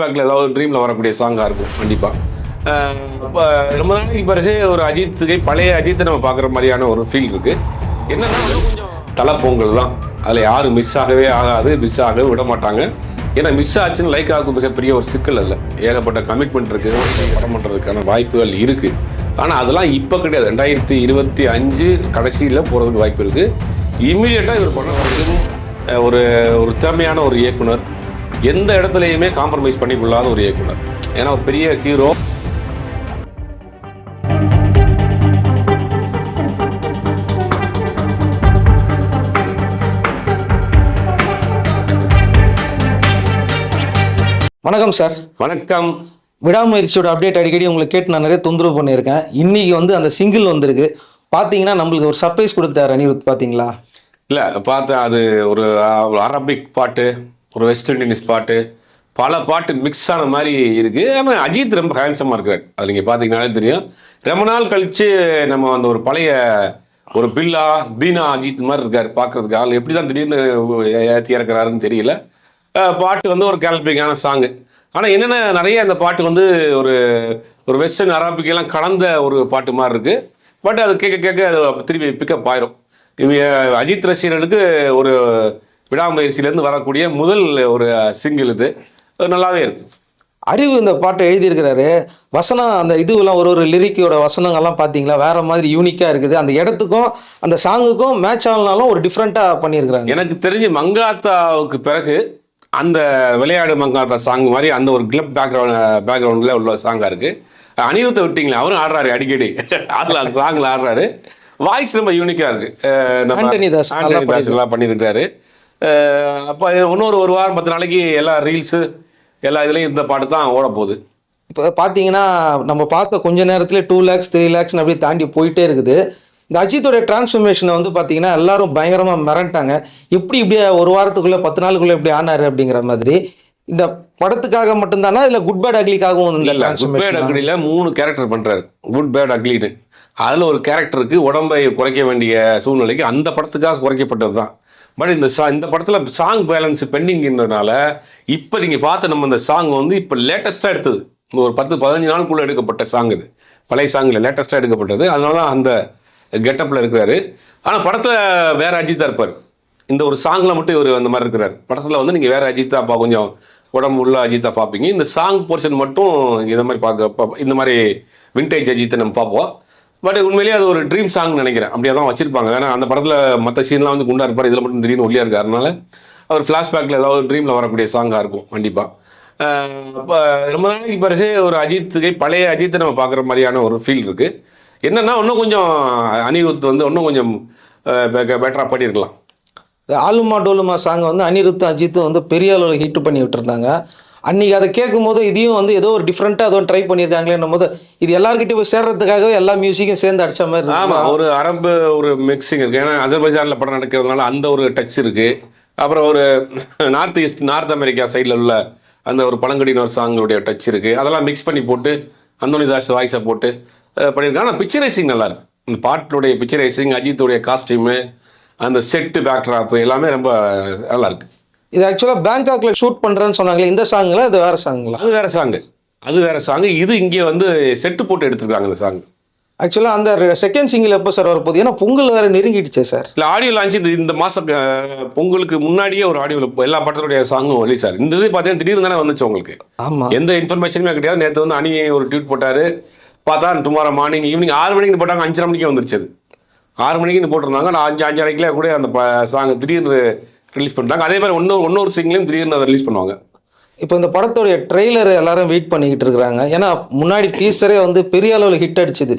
பேக்கில் ஏதாவது ட்ரீமில் வரக்கூடிய சாங்காக இருக்கும் கண்டிப்பாக இப்போ ரொம்ப நாளைக்கு பிறகு ஒரு அஜித்துக்கு பழைய அஜித்தை நம்ம பார்க்குற மாதிரியான ஒரு ஃபீல் இருக்கு. என்னன்னா கொஞ்சம் தலை பொங்கல் தான் அதில் யாரும் மிஸ் ஆகவே ஆகாது மிஸ் ஆகவே விட மாட்டாங்க. ஏன்னா மிஸ் ஆச்சுன்னு லைக் ஆகும் மிகப்பெரிய ஒரு சிக்கல் இல்லை ஏகப்பட்ட கமிட்மெண்ட் இருக்குது படம் பண்ணுறதுக்கான வாய்ப்புகள் இருக்குது ஆனால் அதெல்லாம் இப்போ கிடையாது. ரெண்டாயிரத்தி இருபத்தி அஞ்சு கடைசியில் போகிறதுக்கு வாய்ப்பு இருக்குது இம்மிடியட்டாக இவர் பண்ண ஒரு ஒரு திறமையான ஒரு இயக்குனர். எந்த இடத்துலையுமே காம்ப்ரமைஸ் பண்ணிக்கொள்ளாத ஒரு இயக்குனர். ஏன்னா ஒரு பெரிய ஹீரோ வணக்கம் சார் வணக்கம். விடாமுயற்சியோட அப்டேட் அடிக்கடி உங்களுக்கு கேட்டு நான் நிறைய தொந்தரவு பண்ணியிருக்கேன். இன்னைக்கு வந்து அந்த சிங்கிள் வந்திருக்கு. பார்த்தீங்கன்னா நம்மளுக்கு ஒரு சர்ப்ரைஸ் கொடுத்தாரு அனிருத் பார்த்தீங்களா இல்லை பார்த்தேன் அது ஒரு அரபிக் பாட்டு. ஒரு வெஸ்ட் இண்டீஸ் பாட்டு பல பாட்டு மிக்ஸ் ஆன மாதிரி இருக்குது ஆனால் அஜித் ரொம்ப ஹேண்ட்ஸமாக இருக்கார். அது நீங்கள் பார்த்தீங்கன்னாலே தெரியும். ரொம்ப நாள் கழித்து நம்ம அந்த ஒரு பழைய ஒரு பில்லா தீனா அஜித் மாதிரி இருக்கார். பார்க்குறதுக்கு ஆள் எப்படி தான் திடீர்னு ஏற்றி இறக்குறாருன்னு தெரியல. பாட்டு வந்து ஒரு கேல்பிங்கான சாங்கு ஆனால் என்னென்ன நிறைய அந்த பாட்டு வந்து ஒரு ஒரு வெஸ்டர்ன் அராபிக்கெல்லாம் கலந்த ஒரு பாட்டு மாதிரி இருக்குது பட் அது கேட்க கேட்க அது திருப்பி பிக்கப் ஆயிரும். இவங்க அஜித் ரசிகர்களுக்கு ஒரு விடாமுயற்சியிலேருந்து வரக்கூடிய முதல் ஒரு சிங்கிள் இது. நல்லாவே இருக்கு. அறிவு இந்த பாட்டை எழுதியிருக்கிறாரு. வசனம் அந்த இதுவெல்லாம் ஒரு ஒரு லிரிக்கோட வசனங்கள்லாம் பார்த்தீங்களா? வேற மாதிரி யூனிக்காக இருக்குது. அந்த இடத்துக்கும் அந்த சாங்குக்கும் மேட்ச் ஆகலனாலும் ஒரு டிஃப்ரெண்ட்டாக பண்ணியிருக்கிறாங்க. எனக்கு தெரிஞ்சு மங்காத்தாவுக்கு பிறகு அந்த விளையாடு மங்காத்தா சாங் மாதிரி அந்த ஒரு கிளப் பேக்ரவுண்ட் பேக்ரவுண்டில் உள்ள சாங்காக இருக்கு. அனிருத்தை விட்டீங்களா அவரும் ஆடுறாரு அடிக்கடி. அதில் அந்த சாங்கில் ஆடுறாரு. வாய்ஸ் ரொம்ப யூனிக்காக இருக்கு. அஹ் நம்ம ஆண்டனி தாஸ் நல்லா பண்ணியிருக்காரு. அப்போ இன்னொரு ஒரு வாரம் பத்து நாளைக்கு எல்லா ரீல்ஸு எல்லா இதுலேயும் இந்த பாட்டு தான் ஓட போகுது இப்போ பார்த்தீங்கன்னா நம்ம பார்த்த கொஞ்ச நேரத்துல டூ லேக்ஸ் த்ரீ லேக்ஸ்னு அப்படியே தாண்டி போயிட்டே இருக்குது. இந்த அஜித்தோட டிரான்ஸ்ஃபர்மேஷனை வந்து பார்த்தீங்கன்னா எல்லாரும் பயங்கரமாக மிரண்டாங்க. எப்படி இப்படியே ஒரு வாரத்துக்குள்ள பத்து நாளுக்குள்ள இப்படி ஆனாரு அப்படிங்கிற மாதிரி. இந்த படத்துக்காக மட்டும்தானா இல்லை குட் பேட் அக்லிக்காகவும் இல்ல குட் பேட் அக்லில மூணு கேரக்டர் பண்றாரு. குட் பேட் அக்லின்னு அதுல ஒரு கேரக்டருக்கு உடம்பை குறைக்க வேண்டிய சூழ்நிலைக்கு அந்த படத்துக்காக குறைக்கப்பட்டது தான் பட் இந்த சா இந்த படத்தில் சாங் பேலன்ஸ் பெண்டிங் இருந்ததுனால இப்போ நீங்கள் பார்த்த நம்ம இந்த சாங் வந்து இப்போ லேட்டஸ்ட்டாக எடுத்தது. இந்த ஒரு பத்து பதினஞ்சு நாளுக்குள்ளே எடுக்கப்பட்ட சாங் இது. பழைய சாங்ல லேட்டஸ்ட்டாக எடுக்கப்பட்டது. அதனால தான் அந்த கெட்டப்பில் இருக்கிறாரு. ஆனால் படத்தில் வேறு அஜித்தாக இருப்பார். இந்த ஒரு சாங்கில் மட்டும் இவர் அந்த மாதிரி இருக்கிறார். படத்தில் வந்து நீங்கள் வேறு அஜித்தா பா கொஞ்சம் உடம்பு உள்ள அஜித்தா பார்ப்பீங்க. இந்த சாங் போர்ஷன் மட்டும் இந்த மாதிரி பார்க்க இந்த மாதிரி விண்டேஜ் அஜித்தை நம்ம பார்ப்போம். பட் உண்மையிலேயே அது ஒரு ட்ரீம் சாங் நினைக்கிறேன். அப்படியே தான் வச்சிருப்பாங்க. ஏன்னா அந்த படத்தில் மற்ற சீன்லாம் வந்து குண்டா இருப்பார் இதில் மட்டும் திடீர்னு ஒல்லியாக இருக்கார் அதனால அவர் ஃப்ளாஷ்பேக்கில் ஏதாவது ட்ரீமில் வரக்கூடிய சாங்காக இருக்கும் கண்டிப்பாக இப்போ ரொம்ப நாளைக்கு பிறகு ஒரு அஜித்துக்கு பழைய அஜித்தை நம்ம பார்க்குற மாதிரியான ஒரு ஃபீல் இருக்குது என்னென்னா இன்னும் கொஞ்சம் அனிருத் வந்து இன்னும் கொஞ்சம் பெட்டராக பண்ணியிருக்கலாம். ஆலுமா டோலுமா சாங்கை வந்து அனிருத் அஜித்தும் வந்து பெரிய அளவில் ஹிட் பண்ணி விட்டுருந்தாங்க. அன்னைக்கு அதை கேட்கும்போது இதையும் வந்து ஏதோ ஒரு டிஃப்ரெண்ட்டாக ஏதோ ட்ரை பண்ணியிருக்காங்களேன்னும் போது இது எல்லார்கிட்டயும் போய் சேர்றதுக்காகவே எல்லா மியூசிக்கும் சேர்ந்து அடிச்ச மாதிரி இருக்கு. ஆமா ஒரு அரபு ஒரு மிக்சிங் இருக்கு. ஏன்னா அஜர்பைஜான்ல படம் நடக்கிறதுனால அந்த ஒரு டச் இருக்கு. அப்புறம் ஒரு நார்த் ஈஸ்ட் நார்த் அமெரிக்கா சைடில் உள்ள அந்த ஒரு பழங்குடியினர் சாங்களுடைய டச் இருக்கு. அதெல்லாம் மிக்ஸ் பண்ணி போட்டு அந்தோனி தாஸ் வாய்ஸை போட்டு பண்ணியிருக்காங்க. ஆனால் பிக்சரைசிங் நல்லா இருக்கு. இந்த பாட்டுடைய பிக்சரைசிங் அஜித்துடைய காஸ்டியூமு அந்த செட்டு பேக்ட்ராப் எல்லாமே ரொம்ப நல்லா இருக்கு. இது ஆக்சுவலாக பேங்காக்ல ஷூட் பண்ணுறேன்னு சொன்னாங்களே இந்த சாங்குல இது வேற சாங்குங்களா அது வேற சாங்கு அது வேற சாங்கு இது இங்கே வந்து செட்டு போட்டு எடுத்திருக்காங்க இந்த சாங் ஆக்சுவலாக அந்த செகண்ட் சிங்கிள் எப்போ சார் வரப்போகுது? ஏன்னா பொங்கல் வேற நெருங்கிடுச்சே சார் இல்லை ஆடியோ லான்ச் இந்த இந்த மாதம் பொங்கலுக்கு முன்னாடியே ஒரு ஆடியோவில் எல்லா படத்துடைய சாங்கும் ரிலீஸ் ஆகுது இந்த இது பார்த்தீங்கன்னா திடீர்னு தானே வந்துச்சு உங்களுக்கு. ஆமாம் எந்த இன்ஃபர்மேஷனுமே கிடையாது. நேற்று வந்து அணி ஒரு ட்வீட் போட்டாரு. பார்த்தா டுமாரோ மார்னிங் ஈவினிங் ஆறு மணிக்கு போட்டாங்க அஞ்சரை மணிக்கே வந்துருச்சு அது. ஆறு மணிக்குன்னு போட்டிருந்தாங்க. நான் அஞ்சு அஞ்சரைக்குள்ளே கூட அந்த சாங் திடீர்னு ரிலீஸ் பண்ணிட்டாங்க அதே மாதிரி இன்னொரு இன்னொரு சிங்கிளையும் திடீர்னு அதை ரிலீஸ் பண்ணுவாங்க. இப்போ இந்த படத்தோடைய ட்ரெய்லர் எல்லாரும் வெயிட் பண்ணிக்கிட்டு இருக்கிறாங்க. ஏன்னா முன்னாடி டீசரே வந்து பெரிய அளவில் ஹிட் அடிச்சுது.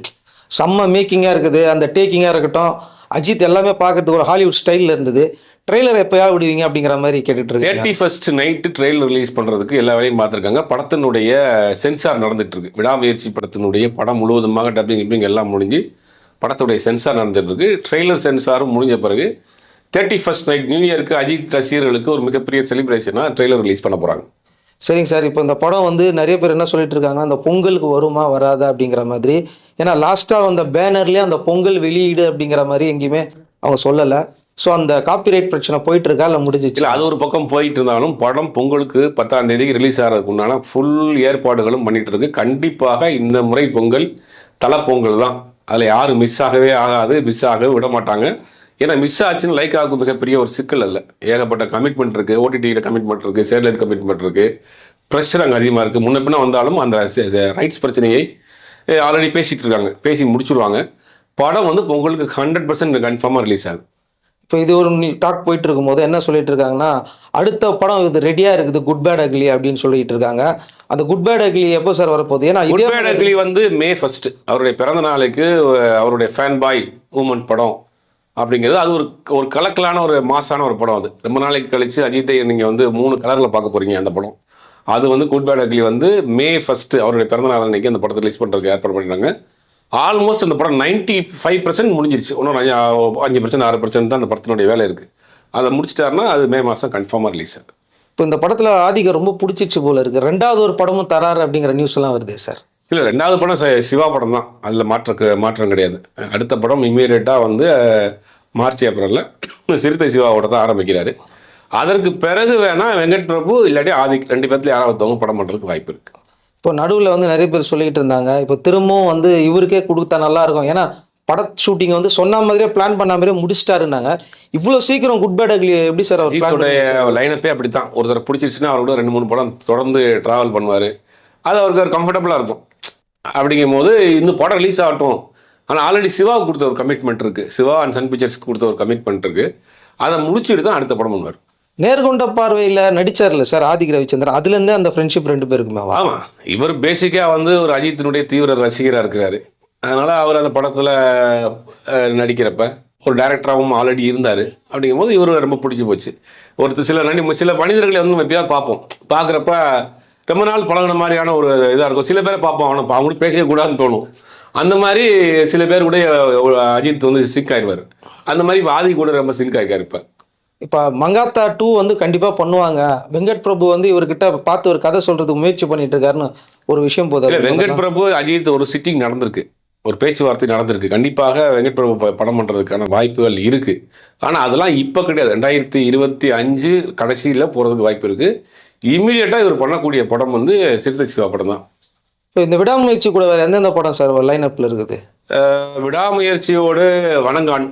செம்ம மேக்கிங்காக இருக்குது. அந்த டேக்கிங்காக இருக்கட்டும் அஜித் எல்லாமே பார்க்கறதுக்கு ஒரு ஹாலிவுட் ஸ்டைலில் இருந்தது. ட்ரெய்லர் எப்போயா விடுவீங்க அப்படிங்கிற மாதிரி கேட்டுட்டு இருக்காங்க. Thirty first night trail release பண்ணுறதுக்கு எல்லா வேலையும் பார்த்துருக்காங்க. படத்தினுடைய சென்சார் நடந்துட்டு இருக்கு. விடாமுயற்சி படத்தினுடைய படம் முழுவதுமாக டப்பிங் கிப்பிங் எல்லாம் முடிஞ்சு படத்துடைய சென்சார் நடந்துட்டு இருக்கு. ட்ரெய்லர் சென்சாரும் முடிஞ்ச பிறகு தேர்ட்டி ஃபர்ஸ்ட் நைட் நியூ இயருக்கு அஜித் ரசிகர்களுக்கு ஒரு மிகப்பெரிய செலிப்ரேஷனாக ட்ரெய்லர் ரிலீஸ் பண்ண போகிறாங்க சரிங்க சார் இப்போ இந்த படம் வந்து நிறைய பேர் என்ன சொல்லிட்டு இருக்காங்கன்னா அந்த பொங்கலுக்கு வருமா வராதா? அப்படிங்கிற மாதிரி. ஏன்னா லாஸ்ட்டாக வந்த பேனர்லேயே அந்த பொங்கல் வெளியீடு அப்படிங்கிற மாதிரி எங்கேயுமே அவங்க சொல்லலை. ஸோ அந்த காப்பிரைட் பிரச்சனை போயிட்டு இருக்கா இல்லை முடிஞ்சிச்சு? இல்லை அது ஒரு பக்கம் போயிட்டு இருந்தாலும் படம் பொங்கலுக்கு பத்தாம் தேதிக்கு ரிலீஸ் ஆகிறதுக்கு உண்டான ஃபுல் ஏற்பாடுகளும் பண்ணிட்டு இருக்கு. கண்டிப்பாக இந்த முறை பொங்கல் தலை பொங்கல் தான். அதில் யாரும் மிஸ் ஆகவே ஆகாது மிஸ் ஆகவே விட மாட்டாங்க. ஏன்னா மிஸ் ஆச்சுன்னு லைக்காவுக்கு மிகப்பெரிய ஒரு சிக்கல் இல்லை ஏகப்பட்ட கமிட்மெண்ட் இருக்குது ஓடிடியில் கமிட்மெண்ட் இருக்குது சேட்டலைட் கமிட்மெண்ட் இருக்குது ப்ரெஷர் அங்கே அதிகமாக இருக்குது முன்ன பின்ன வந்தாலும் அந்த ரைட்ஸ் பிரச்சனையை ஆல்ரெடி பேசிகிட்டு இருக்காங்க. பேசி முடிச்சிருவாங்க. படம் வந்து பொங்கலுக்கு ஹண்ட்ரட் பர்சன்ட் கன்ஃபார்மாக ரிலீஸ் ஆகுது. இப்போ இது ஒரு டாக் போயிட்டு இருக்கும்போது என்ன சொல்லிட்டு இருக்காங்கன்னா அடுத்த படம் இது ரெடியாக இருக்குது குட் பேட் அக்லி அப்படின்னு சொல்லிட்டு இருக்காங்க. அந்த குட் பேட் அக்லி எப்போ சார் வரப்போகுது? ஏன்னா குட் அக்லி வந்து மே ஃபர்ஸ்ட் அவருடைய பிறந்த நாளுக்கு அவருடைய ஃபேன் பாய் மூமெண்ட் படம். அப்படிங்கிறது அது ஒரு ஒரு கலக்கலான ஒரு மாசான ஒரு படம் அது. ரொம்ப நாளைக்கு கழிச்சு அஜித்தை நீங்கள் வந்து மூணு கலரில் பார்க்க போறீங்க அந்த படம். அது வந்து குட் பேட் அக்லி வந்து மே ஃபஸ்ட்டு அவருடைய பிறந்த நாள் அன்னைக்கு அந்த படத்தை ரிலீஸ் பண்ணுறதுக்கு ஏற்பாடு பண்ணிடுறாங்க ஆல்மோஸ்ட் அந்த படம் 95% ஃபைவ் பர்சன்ட் முடிஞ்சிருச்சு. இன்னொரு அஞ்சு அஞ்சு பர்சன்ட் ஆறு பர்சன்ட் தான் அந்த படத்தினுடைய வேலை இருக்குது அதை முடிச்சிட்டாருன்னா அது மே மாதம் கன்ஃபார்மாக ரிலீஸ் ஆகுது. இப்போ இந்த படத்தில் ஆதிக்க ரொம்ப பிடிச்சிச்சு போல இருக்குது ரெண்டாவது ஒரு படமும் தராரு அப்படிங்கிற நியூஸ் எல்லாம் வருது சார்? இல்லை ரெண்டாவது படம் ச- சிவா படம் தான். அதில் மாற்ற மாற்றம் கிடையாது. அடுத்த படம் இம்மீடியட்டாக வந்து மார்ச் ஏப்ரலில் சிறுத்தை சிவாவோட தான் ஆரம்பிக்கிறாரு. அதற்கு பிறகு வேணா வெங்கட் பிரபு இல்லாட்டி ஆதிக் ரெண்டு பேர்த்துல யாராவது படம் பண்ணுறதுக்கு வாய்ப்பு இருக்கு. இப்போ நடுவில் வந்து நிறைய பேர் சொல்லிட்டு இருந்தாங்க. இப்போ திரும்பவும் வந்து இவருக்கே கொடுத்தா நல்லா இருக்கும். ஏன்னா பட ஷூட்டிங் வந்து சொன்ன மாதிரியே பிளான் பண்ண மாதிரியே முடிச்சிட்டாருன்னாங்க. இவ்வளோ சீக்கிரம் குட் பேட் அக்லி எப்படி சார் அவர் லைனப்பே அப்படி தான் ஒருத்தர் பிடிச்சிருச்சுன்னா அவரோட ரெண்டு மூணு படம் தொடர்ந்து ட்ராவல் பண்ணுவார். அது அவருக்கு ஒரு கம்ஃபர்டபுளாக இருக்கும். அப்படிங்கும் போது இந்த படம் ரிலீஸ் ஆகட்டும். ஆனால் ஆல்ரெடி சிவாவுக்கு கொடுத்த ஒரு கமிட்மெண்ட் இருக்குது சிவா அண்ட் சன் பிக்சர்ஸ்க்கு கொடுத்த ஒரு கமிட்மெண்ட் இருக்குது அதை முடிச்சுட்டு தான் அடுத்த படம் பண்ணுவார். நேர்கொண்ட பார்வையில் நடிச்சார்ல சார்? ஆதிக் ரவிச்சந்திரன். அதுலேருந்தே அந்த ஃப்ரெண்ட்ஷிப் ரெண்டு பேருக்குமே ஆமாம் இவர் பேசிக்காக வந்து ஒரு அஜித்தினுடைய தீவிர ரசிகராக இருக்கிறாரு. அதனால் அவர் அந்த படத்தில் நடிக்கிறப்ப ஒரு டேரக்டராகவும் ஆல்ரெடி இருந்தார். அப்படிங்கும்போது இவர் ரொம்ப பிடிச்சி போச்சு. ஒருத்தர் சில நடி சில மனிதர்களை வந்து எப்பயாவது பார்ப்போம். பார்க்குறப்ப ரொம்ப நாள் பழகுன மாதிரியான ஒரு இதாக இருக்கும். சில பேரை பார்ப்போம். ஆனால் அவங்களுக்கு பேசவே கூடாதுன்னு தோணும். அந்த மாதிரி சில பேர் கூட அஜித் வந்து சிங்க் ஆயிடுவார். அந்த மாதிரி ஆதி கூட ரொம்ப சிங்க் ஆகிருக்காரு இப்போ. இப்போ மங்காத்தா டூ வந்து கண்டிப்பாக பண்ணுவாங்க. வெங்கட் பிரபு வந்து இவர்கிட்ட பார்த்து ஒரு கதை சொல்றதுக்கு முயற்சி பண்ணிட்டு இருக்காருன்னு ஒரு விஷயம் போதும். வெங்கட் பிரபு அஜித் ஒரு சிட்டிங் நடந்திருக்கு. ஒரு பேச்சுவார்த்தை நடந்திருக்கு. கண்டிப்பாக வெங்கட் பிரபு படம் பண்றதுக்கான வாய்ப்புகள் இருக்கு. ஆனா அதெல்லாம் இப்ப கிடையாது. ரெண்டாயிரத்தி இருபத்தி அஞ்சு கடைசியில போறதுக்கு வாய்ப்பு இருக்கு. இம்மிடியட்டா இவர் பண்ணக்கூடிய படம் வந்து சிறுத்தை சிவா படம் தான் இப்போ இந்த விடாமுயற்சி கூட வேறு எந்தெந்த படம் சார் லைன் அப்பில் இருக்குது? விடாமுயற்சியோடு வணங்கான்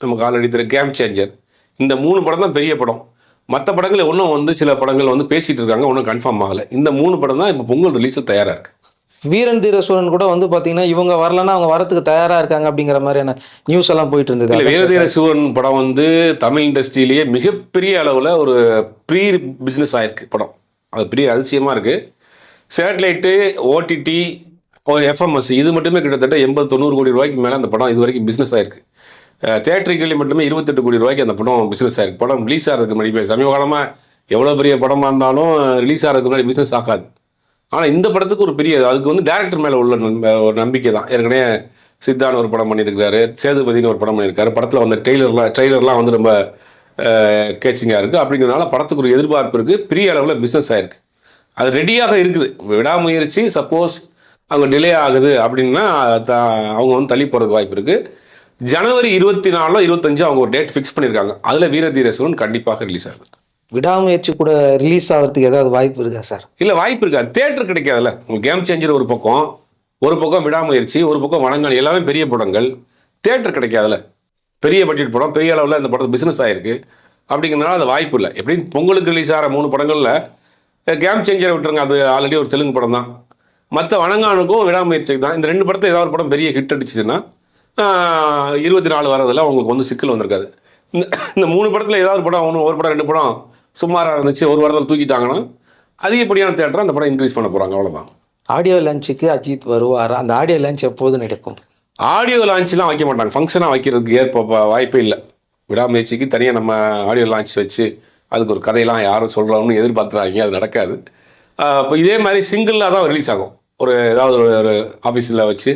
நமக்கு ஆல்ரெடி தெரியும் கேம் சேஞ்சர் இந்த மூணு படம் தான் பெரிய படம். மற்ற படங்கள் இன்னும் வந்து சில படங்கள் வந்து பேசிட்டு இருக்காங்க ஒன்றும் கன்ஃபார்ம் ஆகலை. இந்த மூணு படம் தான் இப்போ பொங்கல் ரிலீஸில் தயாரா இருக்கு. வீரன் தீரசூரன் கூட வந்து பார்த்தீங்கன்னா இவங்க வரலன்னா அவங்க வரத்துக்கு தயாராக இருக்காங்க அப்படிங்கிற மாதிரியான நியூஸ் எல்லாம் போயிட்டு இருந்தது. வீரதீர சிவன் படம் வந்து தமிழ் இண்டஸ்ட்ரியிலேயே மிகப்பெரிய அளவில் ஒரு ப்ரீ பிஸ்னஸ் ஆயிருக்கு படம். அது பெரிய அதிசயமா இருக்கு. சேட்டலைட்டு ஓடிடி எஃப்எம்எஸ் இது மட்டுமே கிட்டத்தட்ட எண்பது தொண்ணூறு கோடி ரூபாய்க்கு மேலே அந்த படம் இது வரைக்கும் பிஸ்னஸ் ஆயிருக்கு. தேட்டரிகளில் மட்டுமே இருபத்தெட்டு கோடி ரூபாய்க்கு அந்த படம் பிஸ்னஸ் ஆயிருக்கு. படம் ரிலீஸ் ஆகிறதுக்கு முன்னாடி சமீப காலமாக எவ்வளோ பெரிய படமாக இருந்தாலும் ரிலீஸ் ஆகிறதுக்கு முன்னாடி பிஸ்னஸ் ஆகாது. ஆனால் இந்த படத்துக்கு ஒரு பெரிய அதுக்கு வந்து டேரக்டர் மேலே உள்ள நம்ப- ஒரு நம்பிக்கை தான். ஏற்கனவே சித்தான்னு ஒரு படம் பண்ணியிருக்காரு சேதுபதினு ஒரு படம் பண்ணியிருக்காரு. படத்தில் வந்த ட்ரெய்லர்லாம் ட்ரெய்லர்லாம் வந்து ரொம்ப கேச்சிங்காக இருக்குது அப்படிங்கிறதுனால படத்துக்கு ஒரு எதிர்பார்ப்பு இருக்குது பெரிய அளவில் பிஸ்னஸ் ஆகிருக்கு அது ரெடியாக இருக்குது. விடாமுயற்சி சப்போஸ் அவங்க டிலே ஆகுது அப்படின்னா த- அவங்க வந்து தள்ளி போகிறதுக்கு வாய்ப்பு இருக்குது ஜனவரி இருபத்தி நாலோ இருபத்தஞ்சு அவங்க ஒரு டேட் ஃபிக்ஸ் பண்ணியிருக்காங்க. அதில் வீரதீரசுவன் கண்டிப்பாக ரிலீஸ் ஆகுது. விடாமுயற்சி கூட ரிலீஸ் ஆகிறதுக்கு ஏதாவது வாய்ப்பு இருக்கா சார் இல்லை வாய்ப்பு இருக்காது தேட்டர் கிடைக்காதுல்ல. உங்களுக்கு கேம் சேஞ்சர் ஒரு பக்கம் ஒரு பக்கம் விடாமுயற்சி ஒரு பக்கம் வணங்கான் எல்லாமே பெரிய படங்கள். தேட்டர் கிடைக்காதுல்ல. பெரிய பட்ஜெட் படம் பெரிய அளவில் இந்த படத்து பிஸ்னஸ் ஆகிருக்கு அப்படிங்கிறதுனால அது வாய்ப்பு இல்லை. எப்படியும் பொங்கலுக்கு ரிலீஸ் ஆகிற மூணு படங்களில் கேம் சேஞ்சரை விட்டுருங்க. அது ஆல்ரெடி ஒரு தெலுங்கு படம் தான். மற்ற வணங்கானுக்கும் விடாமுயற்சிக்கு தான். இந்த ரெண்டு படத்தை ஏதாவது ஒரு படம் பெரிய ஹிட் அடிச்சுன்னா இருபத்தி நாலு வரதில் அவங்களுக்கு வந்து சிக்கல் வந்திருக்காது. இந்த இந்த மூணு படத்தில் ஏதாவது ஒரு படம் ஒன்று ஒரு படம் ரெண்டு படம் சுமாராக இருந்துச்சு. ஒரு வாரத்தில் தூக்கிட்டாங்கன்னா அதிகப்படியான தேட்டரை அந்த படம் இன்க்ரீஸ் பண்ண போகிறாங்க அவ்வளோதான் ஆடியோ லான்ச்சுக்கு அஜித் வருவார்? அந்த ஆடியோ லான்ச் எப்போது நடக்கும்? ஆடியோ லான்ச்லாம் வைக்க மாட்டாங்க. ஃபங்க்ஷனாக வைக்கிறதுக்கு ஏற்ப வாய்ப்பே இல்லை. விடாமுயற்சிக்கு தனியாக நம்ம ஆடியோ லான்ச் வச்சு அதுக்கு ஒரு கதையெல்லாம் யாரும் சொல்கிறோம்னு எதிர்பார்க்குறாங்க. அது நடக்காது. இப்போ இதே மாதிரி சிங்கிளாக தான் ரிலீஸ் ஆகும். ஒரு ஏதாவது ஒரு ஒரு ஆஃபீஸில் வச்சு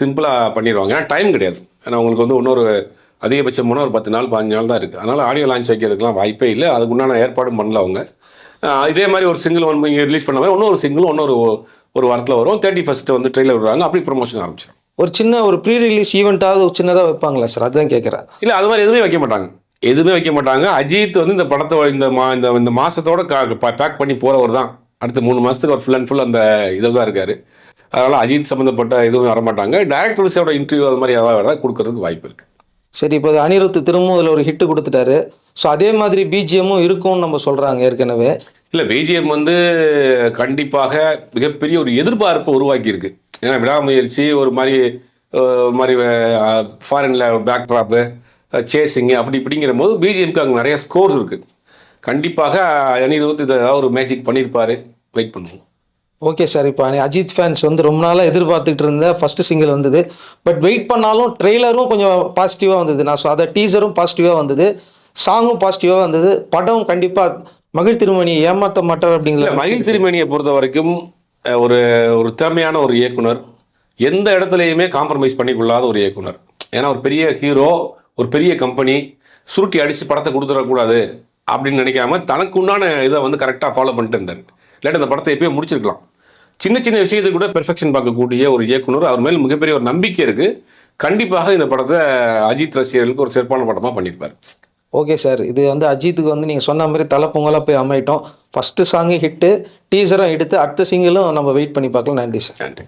சிம்பிளாக பண்ணிடுவாங்க. ஏன்னா டைம் கிடையாது. ஏன்னா உங்களுக்கு வந்து இன்னொரு அதிகபட்சம் போனால் ஒரு பத்து நாள் பதினஞ்சு நாள் தான் இருக்குது அதனால் ஆடியோ லான்ச் வைக்கிறதுக்குலாம் வாய்ப்பே இல்லை. அதுக்கு உண்டான ஏற்பாடும் பண்ணல அவங்க. இதே மாதிரி ஒரு சிங்கிள் ஒன் இங்கே ரிலீஸ் பண்ண மாதிரி இன்னொரு சிங்கிள் இன்னொரு ஒரு வாரத்தில் வரும். தேர்ட்டி ஃபஸ்ட்டு வந்து ட்ரெயிலர் விடுவாங்க அப்படி ப்ரொமோஷன் ஆரம்பிச்சிடும். ஒரு சின்ன ஒரு ப்ரீ ரிலீஸ் ஈவெண்ட்டாவது சின்னதாக வைப்பாங்களா சார் அதுதான் கேட்குறேன் இல்லை அது மாதிரி எதுவுமே வைக்க மாட்டாங்க. எதுவுமே வைக்க மாட்டாங்க. அஜித் வந்து இந்த படத்தை இந்த மா இந்த இந்த மாதத்தோட பேக் பண்ணி போகிறவர் தான். அடுத்த மூணு மாதத்துக்கு அவர் ஃபுல் அண்ட் ஃபுல் அந்த இதில் தான் இருக்கார். அதனால் அஜித் சம்மந்தப்பட்ட எதுவும் வரமாட்டாங்க. டேரக்டர்ஸோட இன்டர்வியூ அது மாதிரி ஏதாவது கொடுக்கறதுக்கு வாய்ப்பு இருக்குது சரி இப்போ அனிருத் திரும்பவும் அதில் ஒரு ஹிட் கொடுத்துட்டாரு. ஸோ அதே மாதிரி பிஜிஎம்மும் இருக்கும்னு நம்ம சொல்கிறாங்க ஏற்கனவே. இல்லை பிஜிஎம் வந்து கண்டிப்பாக மிகப்பெரிய ஒரு எதிர்பார்ப்பு உருவாக்கியிருக்கு. ஏன்னா விடாமுயற்சி ஒரு மாதிரி ஒரு மாதிரி ஃபாரினில் பேக் ட்ராப்பு சேசிங்கு அப்படி இப்படிங்கிற போது பிஜிஎம்க்கு அங்கே நிறைய ஸ்கோர் இருக்குது கண்டிப்பாக அனிருத் இதை ஏதாவது ஒரு மேஜிக் பண்ணியிருப்பார். வெயிட் பண்ணுவோம். ஓகே சார் இப்போ அஜித் ஃபேன்ஸ் வந்து ரொம்ப நாளாக எதிர்பார்த்துட்டு இருந்த ஃபர்ஸ்ட் சிங்கிள் வந்தது. பட் வெயிட் பண்ணாலும் ட்ரெய்லரும் கொஞ்சம் பாசிட்டிவாக வந்தது. நான் அதை டீசரும் பாசிட்டிவாக வந்தது. சாங்கும் பாசிட்டிவாக வந்தது. படம் கண்டிப்பாக மகிழ் திருமணி ஏமாற்ற மாட்டார் அப்படிங்கிற மகிழ் திருமேனியை பொறுத்த வரைக்கும் ஒரு ஒரு திறமையான ஒரு இயக்குனர். எந்த இடத்துலையுமே காம்ப்ரமைஸ் பண்ணிக்கொள்ளாத ஒரு இயக்குனர். ஏன்னா ஒரு பெரிய ஹீரோ ஒரு பெரிய கம்பெனி சுருட்டி அடித்து படத்தை கொடுத்துடக்கூடாது அப்படின்னு நினைக்காம தனக்கு உண்டான இதை வந்து கரெக்டாக ஃபாலோ பண்ணிட்டு இருந்தார். இல்லாட்டி அந்த படத்தை எப்பயும் முடிச்சிருக்கலாம். சின்ன சின்ன விஷயத்துக்கு கூட பெர்ஃபெக்ஷன் பார்க்கக்கூடிய ஒரு இயக்குனர். அவர் மேல் மிகப்பெரிய ஒரு நம்பிக்கை இருக்குது கண்டிப்பாக இந்த படத்தை அஜித் ரசிகர்களுக்கு ஒரு சிறப்பான படமாக பண்ணியிருப்பார். Okay sir. இது வந்து அஜித்துக்கு வந்து நீங்கள் சொன்ன மாதிரி தலை பொங்கலாக போய் அமையிட்டோம். ஃபஸ்ட்டு சாங்கு ஹிட்டு டீசரும் எடுத்து அடுத்த சிங்கிளும் நம்ம வெயிட் பண்ணி பார்க்கலாம். நன்றி சார். நன்றி.